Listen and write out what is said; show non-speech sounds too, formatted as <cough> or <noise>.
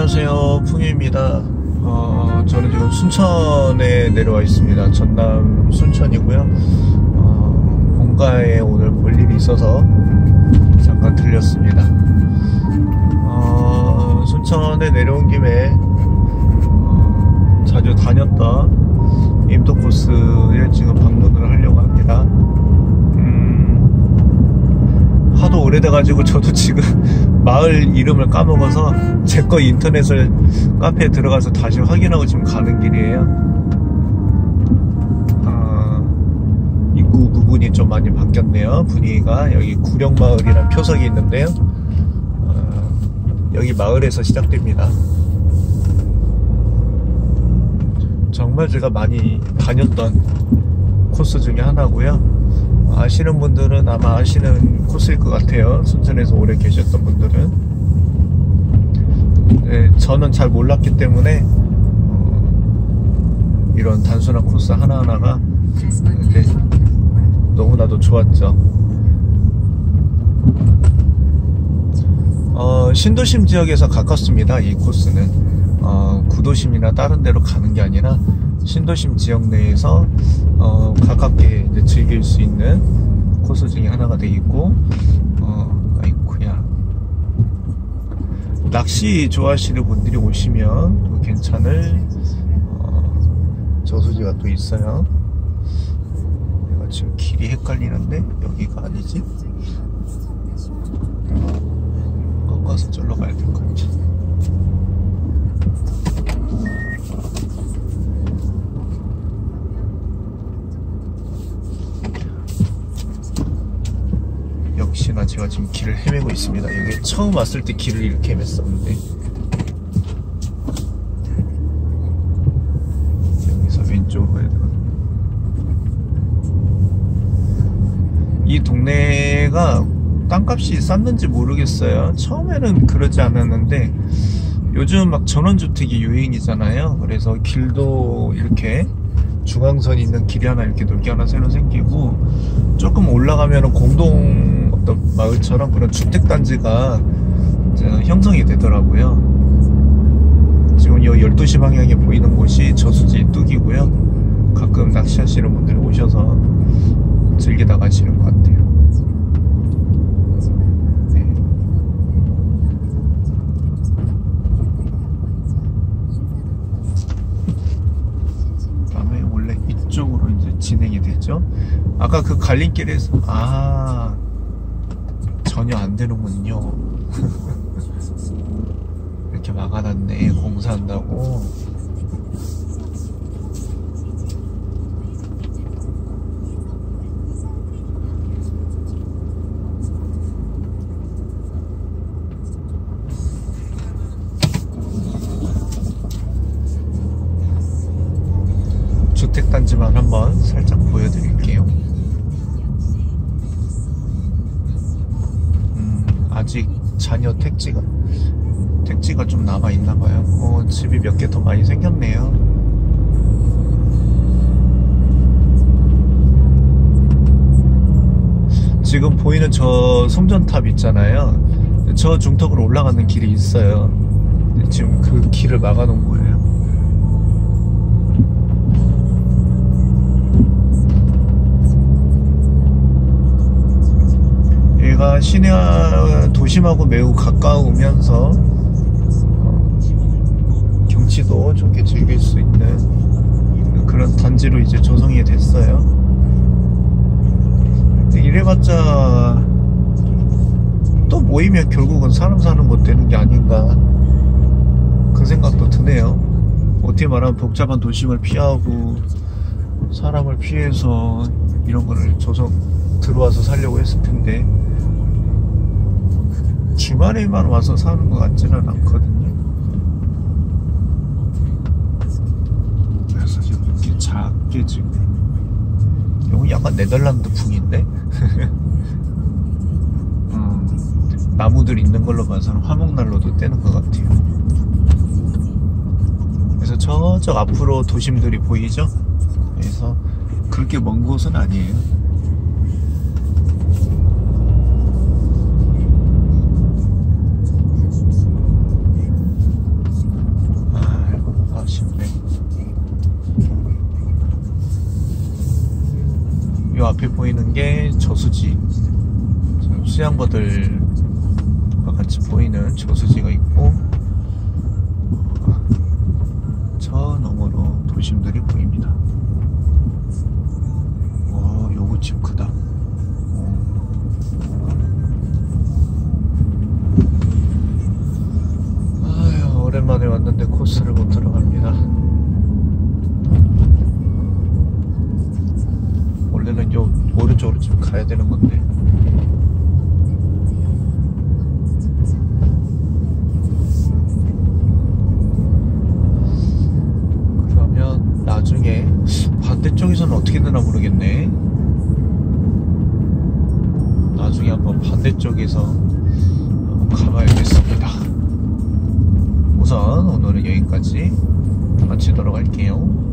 안녕하세요. 풍유입니다. 어, 저는 지금 순천에 내려와 있습니다. 전남 순천이고요. 어, 본가에 오늘 볼 일이 있어서 잠깐 들렸습니다. 어, 순천에 내려온 김에 어, 자주 다녔던 임도 코스에 지금 방문을 하려고 합니다. 음, 하도 오래돼가지고 저도 지금 마을 이름을 까먹어서 제 거 인터넷을 카페에 들어가서 다시 확인하고 지금 가는 길이에요. 어, 입구 부분이 좀 많이 바뀌었네요. 분위기가 여기 구령마을이라는 표석이 있는데요. 어, 여기 마을에서 시작됩니다. 정말 제가 많이 다녔던 코스 중에 하나고요. 아시는 분들은 아마 아시는 코스일 것 같아요. 순천에서 오래 계셨던 분들은. 네, 저는 잘 몰랐기 때문에 어, 이런 단순한 코스 하나하나가 이렇게 너무나도 좋았죠. 어, 신도심 지역에서 가깝습니다. 이 코스는 어, 구도심이나 다른 데로 가는 게 아니라 신도심 지역 내에서 어, 가깝게 즐길 수 있는 코스 중에 하나가 되겠고 어, 아이쿠야. 낚시 좋아하시는 분들이 오시면 또 괜찮을 어, 저수지가 또 있어요. 내가 지금 길이 헷갈리는데 여기가 아니지? 꺾어서 절로 가야 될 것 같지 역시나 제가 지금 길을 헤매고 있습니다. 여기 처음 왔을 때 길을 이렇게 헤맸었는데 여기서 왼쪽으로 가야 되거든요. 이 동네가 땅값이 쌌는지 모르겠어요. 처음에는 그러지 않았는데 요즘 막 전원주택이 유행이잖아요. 그래서 길도 이렇게 중앙선 있는 길이 하나 이렇게 넓게 하나 새로 생기고 조금 올라가면 공동 어떤 마을처럼 그런 주택 단지가 형성이 되더라고요. 지금 이 12시 방향에 보이는 곳이 저수지 뚝이고요. 가끔 낚시하시는 분들이 오셔서 즐기다 가시는 것 같아요. 네. 다음에 원래 이쪽으로 이제 진행이 됐죠. 아까 그 갈림길에서 아 전혀 안 되는군요. <laughs> 이렇게 막아놨네 공사한다고. 아직 자녀 택지가 택지가 좀 남아 있나 봐요. 어, 집이 몇 개 더 많이 생겼네요. 지금 보이는 저 성전탑 있잖아요. 저 중턱으로 올라가는 길이 있어요. 지금 그 길을 막아놓은 거예요. 여기가 시내 도심하고 매우 가까우면서 어, 경치도 좋게 즐길 수 있는 그런 단지로 이제 조성이 됐어요. 이래봤자 또 모이면 결국은 사람 사는 곳 되는 게 아닌가 그 생각도 드네요. 어떻게 말하면 복잡한 도심을 피하고 사람을 피해서 이런 거를 조성 들어와서 살려고 했을 텐데 주말에만 와서 사는 것 같지는 않거든요. 그래서 지금 이렇게 작게 지금 여기 약간 네덜란드 풍인데 <laughs> 음, 나무들 있는 걸로 봐서는 화목난로도 떼는 것 같아요. 그래서 저쪽 앞으로 도심들이 보이죠? 그래서 그렇게 먼 곳은 아니에요. 게 저수지. 저 수양버들과 같이 보이는 저수지가 있고, 저 너머로 도심들이 보입니다. 와, 요거 집 크다. 아휴, 오랜만에 왔는데 코스를 못 들어갑니다. 원래는 요 오른쪽으로 지금 가야 되는 건데. 그러면 나중에 반대쪽에서는 어떻게 되나 모르겠네. 나중에 한번 반대쪽에서 한번 가봐야겠습니다. 우선 오늘은 여기까지 마치도록 할게요.